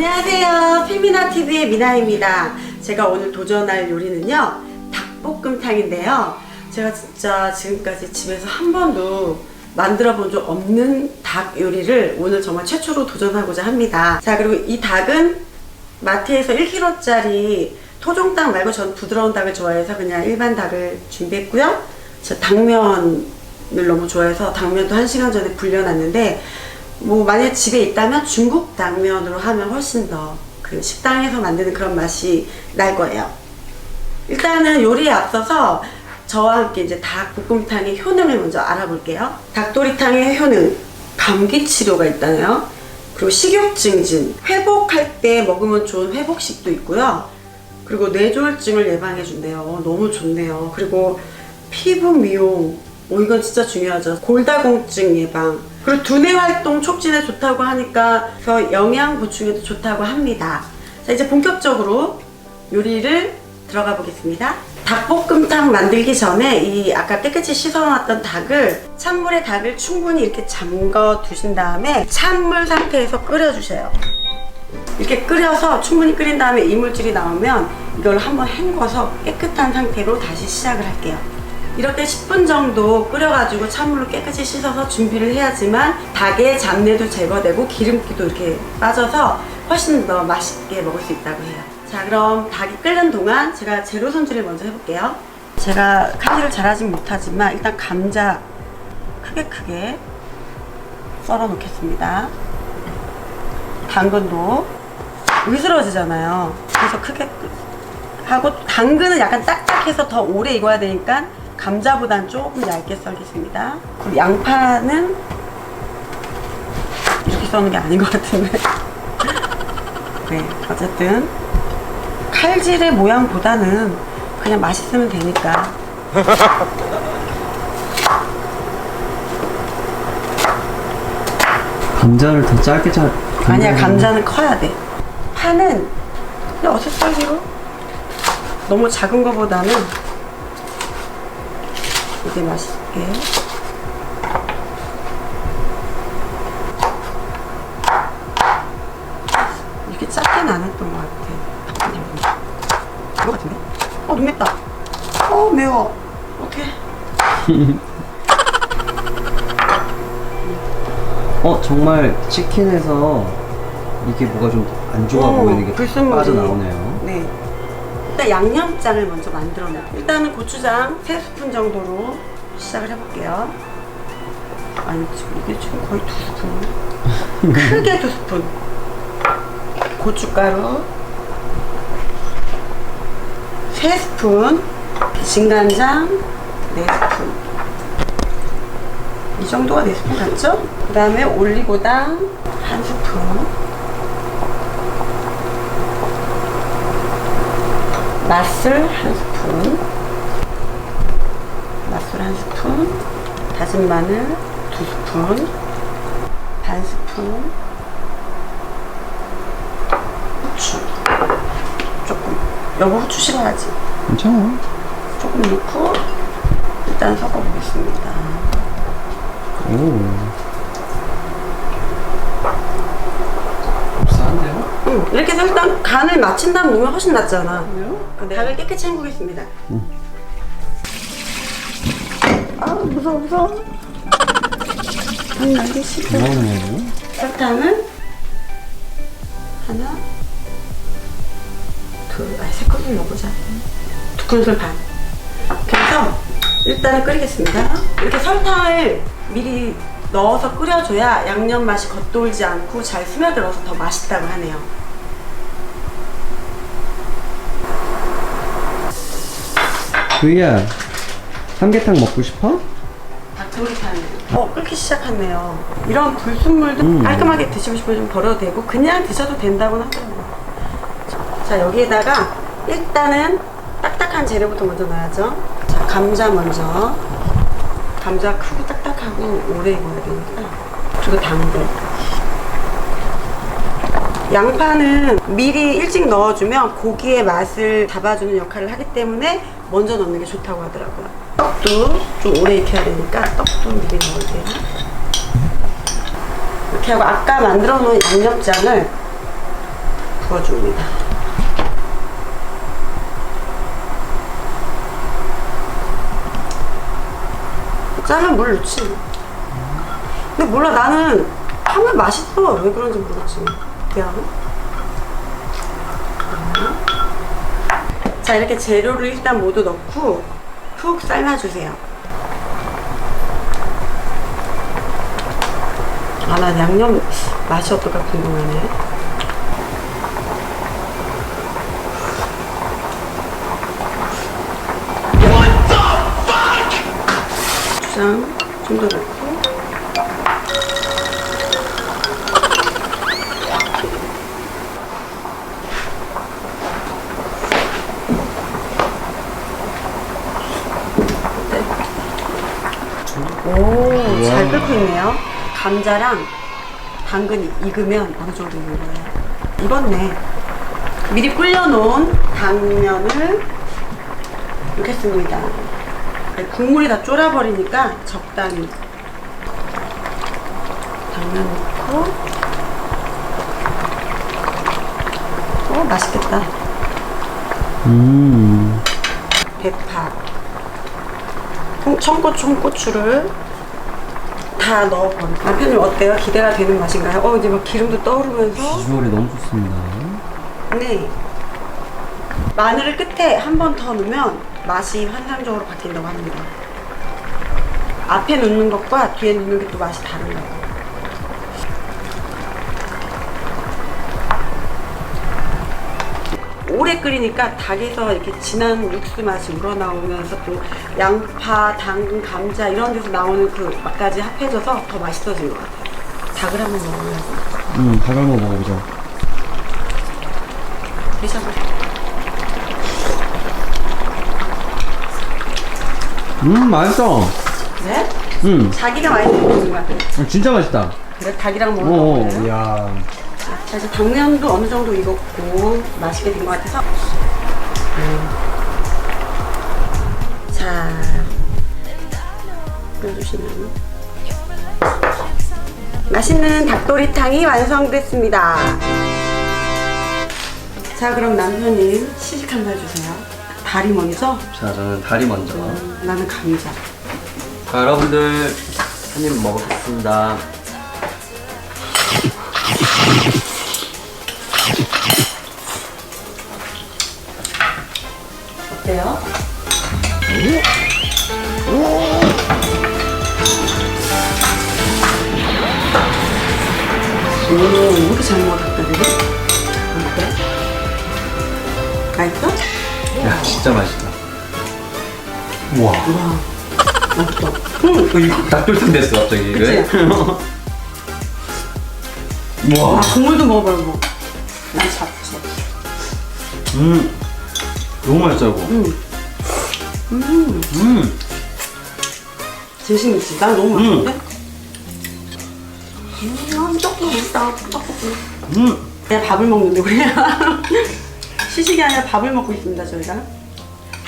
안녕하세요. 필미나 TV의 미나입니다. 제가 오늘 도전할 요리는요 닭볶음탕인데요. 제가 진짜 지금까지 집에서 한 번도 만들어 본 적 없는 닭 요리를 오늘 정말 최초로 도전하고자 합니다. 자 그리고 이 닭은 마트에서 1kg짜리 토종 닭 말고 전 부드러운 닭을 좋아해서 그냥 일반 닭을 준비했고요. 저 당면을 너무 좋아해서 당면도 1시간 전에 불려놨는데 뭐 만약 집에 있다면 중국 당면으로 하면 훨씬 더 그 식당에서 만드는 그런 맛이 날 거예요. 일단은 요리에 앞서서 저와 함께 이제 닭볶음탕의 효능을 먼저 알아볼게요. 닭도리탕의 효능, 감기 치료가 있다네요. 그리고 식욕 증진, 회복할 때 먹으면 좋은 회복식도 있고요. 그리고 뇌졸중을 예방해 준대요. 너무 좋네요. 그리고 피부 미용, 오 이건 진짜 중요하죠. 골다공증 예방. 그리고 두뇌 활동 촉진에 좋다고 하니까 그 영양 보충에도 좋다고 합니다. 자 이제 본격적으로 요리를 들어가 보겠습니다. 닭볶음탕 만들기 전에 이 아까 깨끗이 씻어놨던 닭을 찬물에 닭을 충분히 이렇게 잠궈 두신 다음에 찬물 상태에서 끓여주세요. 이렇게 끓여서 충분히 끓인 다음에 이물질이 나오면 이걸 한번 헹궈서 깨끗한 상태로 다시 시작을 할게요. 이렇게 10분 정도 끓여가지고 찬물로 깨끗이 씻어서 준비를 해야지만 닭의 잡내도 제거되고 기름기도 이렇게 빠져서 훨씬 더 맛있게 먹을 수 있다고 해요. 자 그럼 닭이 끓는 동안 제가 재료 손질을 먼저 해볼게요. 제가 칼질을 잘하진 못하지만 일단 감자 크게 크게 썰어 놓겠습니다. 당근도 으스러지잖아요. 그래서 크게 하고 당근은 약간 딱딱해서 더 오래 익어야 되니까 감자보단 조금 얇게 썰겠습니다. 그리고 양파는 이렇게 써는 게 아닌 것 같은데. 네, 어쨌든 칼질의 모양보다는 그냥 맛있으면 되니까. 감자를 더 짧게 잘. 아니야, 감자는 커야 돼. 파는 그냥 어슷 사이로 너무 작은 거보다는 이게 맛있게. 이렇게 작게는 안 했던 것 같아. 이거 같은데? 어, 눈 맵다. 어, 매워. 오케이. 어 정말 치킨에서 이게 뭐가 좀 안 좋아 어, 보이는 게 불순물이. 빠져나오네요. 네. 일단 양념장을 먼저 만들어 놓을게요. 일단은 고추장 3스푼 정도로 시작을 해볼게요. 아니, 지금 이게 지금 거의 2스푼. 크게 2스푼. 고춧가루 3스푼. 진간장 4스푼. 이 정도가 4스푼 같죠? 그 다음에 올리고당 1스푼. 맛술 한 스푼, 맛술 한 스푼, 다진 마늘 두 스푼, 반 스푼, 후추 조금. 여보 후추 싫어하지? 괜찮아. 조금 넣고 일단 섞어보겠습니다. 오. 응, 이렇게 해서 일단 간을 맞춘 다음 넣으면 훨씬 낫잖아. 닭을 깨끗이 헹구겠습니다. 아 무서워 무서워. 안 나기 싫어. 뭐하네요. 설탕은 하나, 둘, 아, 세 큰술 넣어보자. 두 큰술 반. 그래서 일단은 끓이겠습니다. 이렇게 설탕을 미리 넣어서 끓여줘야 양념 맛이 겉돌지 않고 잘 스며들어서 더 맛있다고 하네요. 그이야 삼계탕 먹고 싶어? 닭도리탕. 어, 끓기 시작했네요. 이런 불순물도 음. 깔끔하게 드시고 싶으면 좀 버려도 되고, 그냥 드셔도 된다고 하더라고요. 자, 여기에다가 일단은 딱딱한 재료부터 먼저 넣어야죠. 자, 감자 먼저. 감자 크고 딱딱하고 오래 익어야 되니까. 그리고 당근. 양파는 미리 일찍 넣어주면 고기의 맛을 잡아주는 역할을 하기 때문에 먼저 넣는 게 좋다고 하더라고요. 떡도 좀 오래 익혀야 되니까 떡도 미리 넣을게요. 이렇게 하고 아까 만들어 놓은 양념장을 부어줍니다. 짜면 물 넣지. 근데 몰라 나는 하면 맛있어. 왜 그런지 모르겠지. 그냥. 자 이렇게 재료를 일단 모두 넣고 푹 삶아주세요. 아 나 양념 맛이 어떨까 궁금하네. 주장 좀 더 넣고 있네요. 감자랑 당근이 익으면 어느 정도 익은 거예요? 익었네. 미리 끓여놓은 당면을 넣겠습니다. 국물이 다 쫄아버리니까 적당히 당면 넣고 오 맛있겠다. 음. 대파, 청- 청고추, 홍고추를 다 넣어버려. 남편님 어때요? 기대가 되는 맛인가요? 어, 이제 막 기름도 떠오르면서. 비주얼이 너무 좋습니다. 네. 마늘을 끝에 한 번 더 넣으면 맛이 환상적으로 바뀐다고 합니다. 앞에 넣는 것과 뒤에 넣는 게 또 맛이 다른가요? 오래 끓이니까 닭에서 이렇게 진한 육수 맛이 우러나오면서 또 양파, 당근, 감자 이런 데서 나오는 그 맛까지 합해져서 더 맛있어진 것 같아요. 닭을 한번 먹어야지. 음, 닭 한번 먹어보자. 드셔보세요. 음, 맛있어. 네? 음, 자기가 많이 먹는 것 같아요. 진짜 맛있다. 그래 닭이랑 오, 먹어볼래요? 야. 자 이제 당면도 어느 정도 익었고 맛있게 된 것 같아서 음. 자 끓여주시면 맛있는 닭도리탕이 완성됐습니다 자 그럼 남편님 시식 한번 해주세요 다리 먼저 자, 저는 다리 먼저. 음, 나는 감자 자, 여러분들 한 입 먹어보겠습니다. 어때요? 오, 왜 이렇게 잘 닭다리를? 어때? 맛있어? 야, 진짜 맛있다. 우와. 와, 맛있어. 응, 이 닭돌탕 됐어, 갑자기. 그치? 우와. 아, 국물도 먹어봐요, 뭐. 난 잡채. 음. 너무 맛있어, 이거. 음. 음, 음. 진심 있지? 난 너무 음. 맛있는데? 음, 떡볶이 있어, 떡볶이. 음. 그냥 밥을 먹는데 우리 시식이 아니라 밥을 먹고 있습니다 저희가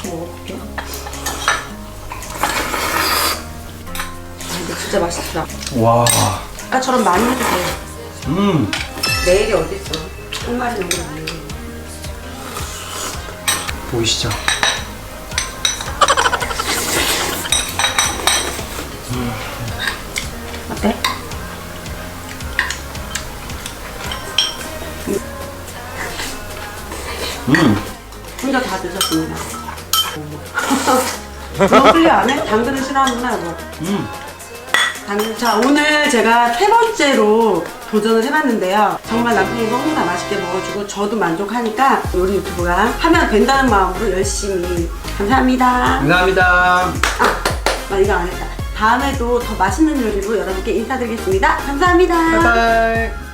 먹어볼게요 아 이거 진짜 맛있다 와. 아까처럼 많이 해도 돼 음. 내일이 어딨어 한 마리 정도 안 돼. 보이시죠? 어때? 음. 혼자 다 드셨습니다 너 클리어 안 해? 당근은 싫어하는구나 뭐 음. 당근. 자 오늘 제가 세 번째로 도전을 해봤는데요 정말 남편이 너무나 맛있게 먹어주고 저도 만족하니까 요리 유튜브가 하면 된다는 마음으로 열심히 감사합니다 감사합니다. 아, 나 이거 안 했다. 다음에도 더 맛있는 요리로 여러분께 인사드리겠습니다. 감사합니다. 바이바이.